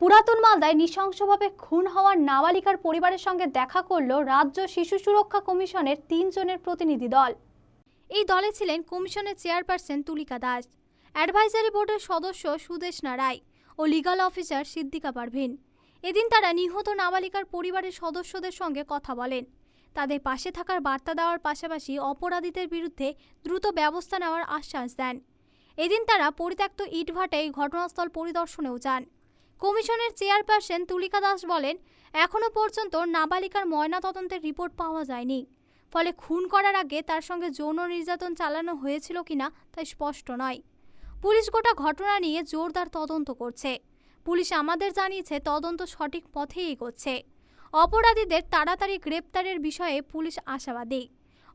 পুরাতন মালদায় নৃশংসভাবে খুন হওয়ার নাবালিকার পরিবারের সঙ্গে দেখা করল রাজ্য শিশু সুরক্ষা কমিশনের তিনজনের প্রতিনিধি দল। এই দলে ছিলেন কমিশনের চেয়ারপারসন তুলিকা দাস, অ্যাডভাইজারি বোর্ডের সদস্য সুদেশনা রায় ও লিগাল অফিসার সিদ্দিকা পারভিন। এদিন তারা নিহত নাবালিকার পরিবারের সদস্যদের সঙ্গে কথা বলেন। তাদের পাশে থাকার বার্তা দেওয়ার পাশাপাশি অপরাধীদের বিরুদ্ধে দ্রুত ব্যবস্থা নেওয়ার আশ্বাস দেন। এদিন তারা পরিত্যক্ত ইটভাটায় ঘটনাস্থল পরিদর্শনেও যান। কমিশনের চেয়ারপারসন তুলিকা দাস বলেন এখনও পর্যন্ত নাবালিকার ময়নাতদন্তের রিপোর্ট পাওয়া যায়নি। ফলে খুন করার আগে তার সঙ্গে যৌন নির্যাতন চালানো হয়েছিল কিনা তা স্পষ্ট নয়। পুলিশ গোটা ঘটনা নিয়ে জোরদার তদন্ত করছে। পুলিশ আমাদের জানিয়েছে তদন্ত সঠিক পথেই এগোচ্ছে। অপরাধীদের তাড়াতাড়ি গ্রেপ্তারের বিষয়ে পুলিশ আশাবাদী।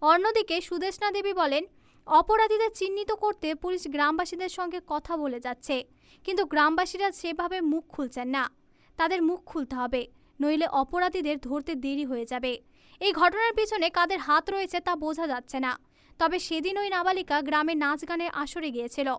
অন্যদিকে সুদেশনা দেবী বলেন অপরাধীদের চিহ্নিত করতে পুলিশ গ্রামবাসীদের সঙ্গে কথা বলে যাচ্ছে। কিন্তু গ্রামবাসীরা সেভাবে মুখ খুলছেন না। তাদের মুখ খুলতে হবে, নইলে অপরাধীদের ধরতে দেরি হয়ে যাবে। এই ঘটনার পিছনে কাদের হাত রয়েছে তা বোঝা যাচ্ছে না। তবে সেদিন ওই নাবালিকা গ্রামে নাচ গানের আসরে গিয়েছিল।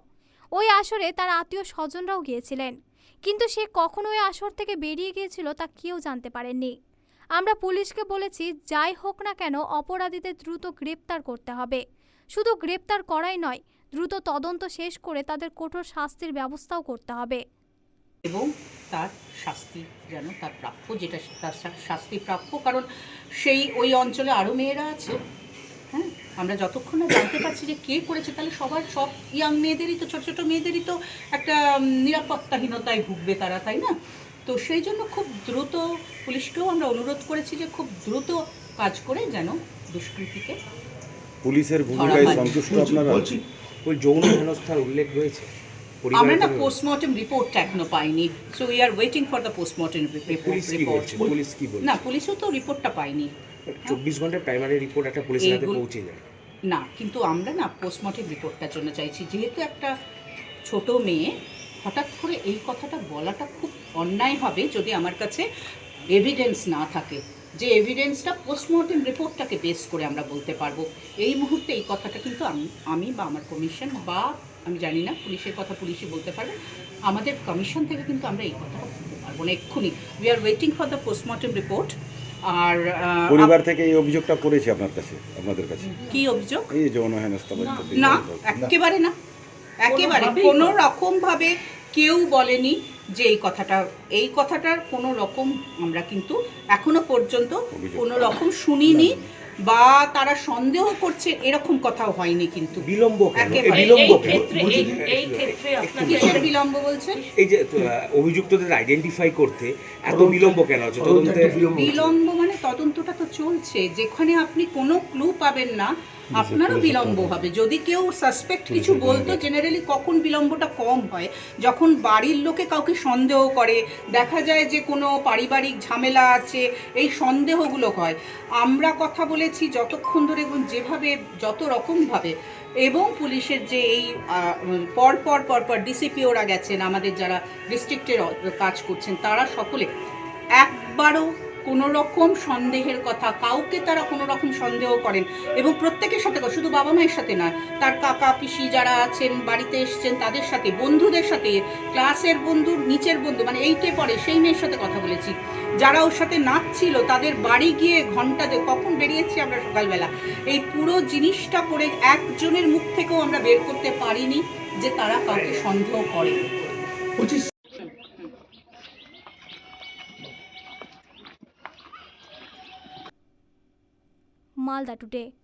ওই আসরে তার আত্মীয় স্বজনরাও গিয়েছিলেন। কিন্তু সে কখন ওই আসর থেকে বেরিয়ে গিয়েছিল তা কেউ জানতে পারেননি। আমরা পুলিশকে বলেছি, যাই হোক না কেন, অপরাধীদের দ্রুত গ্রেপ্তার করতে হবে। শুধু গ্রেপ্তার করাই নয়, দ্রুত তদন্ত শেষ করে তাদের কঠোর শাস্তির ব্যবস্থাও করতে হবে। এবং তার শাস্তি যেন তার প্রাপ্য, যেটা তার শাস্তি প্রাপ্য, কারণ সেই ওই অঞ্চলে আরও মেয়েরা আছে হ্যাঁ? আমরা যতক্ষণ না জানতে পারছি যে কে করেছে, তাহলে সবার সব ইয়াং মেয়েদেরই তো, ছোটো ছোটো মেয়েদেরই তো একটা নিরাপত্তাহীনতায় ভুগবে তারা, তাই না? তো সেই জন্য খুব দ্রুত পুলিশকেও আমরা অনুরোধ করেছি যে খুব দ্রুত কাজ করে যেন দুষ্কৃতীকে পুলিশের ভূমিকায় সন্তুষ্ট আপনারা? বলছি। ওই যৌন হেনস্থার উল্লেখ রয়েছে। আমরা না পোস্টমর্টম রিপোর্টটা এখনও পাইনি। So we are waiting for the postmortem report police কি বলছে? না পুলিশও তো রিপোর্টটা পাইনি চব্বিশ ঘণ্টার প্রাইমারি রিপোর্ট একটা পুলিশের হাতে পৌঁছে যায়। না কিন্তু আমরা না পোস্টমর্টম রিপোর্টটার জন্য চাইছি। যেহেতু একটা ছোট মেয়ে হঠাৎ করে এই কথাটা বলাটা খুব অন্যায় হবে যদি আমার কাছে এভিডেন্স না থাকে। যে এভিডেন্সটা পোস্টমর্টম রিপোর্টটাকে বেস করে আমরা বলতে পারব। এই মুহূর্তে এই কথাটা কিন্তু আমি আমি বা আমার কমিশন বা আমি জানি না পুলিশের কথা পুলিশই বলতে পারবে। আমাদের কমিশন থেকে কিন্তু আমরা এই কথাটা বলতে পারব না এক্ষুনি। We are waiting for the postmortem report আর পরিবার থেকে এই অভিযোগটা করেছে আপনার কাছে আপনাদের কাছে? কি অভিযোগ? এই যৌন হেনস্থা না একেবারে না। একেবারে কোনো রকম ভাবে কেউ বলেনি যে এই কথাটা এই কথাটার কোনো রকম আমরা কিন্তু এখনও পর্যন্ত কোনো রকম শুনিনি বা তারা সন্দেহ করছে এরকম কথাও হয়নি কিন্তু। বিলম্ব কেন? এই একেবারে। বিলম্ব কিসের বিলম্ব। বলছেন? এই যে অভিযুক্তদের আইডেন্টিফাই করতে এত বিলম্ব কেন হচ্ছে তদন্তে বিলম্ব মানে তদন্তটা তো চলছে। যেখানে আপনি কোনো ক্লু পাবেন না আপনারও বিলম্ব হবে। যদি কেউ সাসপেক্ট কিছু বলতো জেনারেলি কখন বিলম্বটা কম হয়? যখন বাড়ির লোকে কাউকে সন্দেহ করে দেখা যায় যে কোনো পারিবারিক ঝামেলা আছে এই সন্দেহগুলো হয়। আমরা কথা বলেছি যতক্ষণ ধরে এবং যেভাবে যত রকমভাবে এবং পুলিশের যে এই আহ, পর পর পর পর ডিসিপি ওরা গেছেন আমাদের যারা ডিস্ট্রিক্টের কাজ করছেন তারা সকলে একবারও কোনো রকম সন্দেহের কথা কাউকে তারা কোনো রকম সন্দেহ করেন। এবং প্রত্যেকের সাথে শুধু বাবা মায়ের সাথে নয় তার কাকা পিসি যারা আছেন বাড়িতে এসছেন তাদের সাথে বন্ধুদের সাথে ক্লাসের বন্ধু নিচের বন্ধু মানে এইটে পরে সেই মেয়ের সাথে কথা বলেছি। যারা ওর সাথে নাচছিল তাদের বাড়ি গিয়ে ঘণ্টা দে কখন বেরিয়েছি আমরা সকালবেলা। এই পুরো জিনিসটা করে একজনের মুখ থেকেও আমরা বের করতে পারিনি যে তারা কাউকে সন্দেহ করে That today.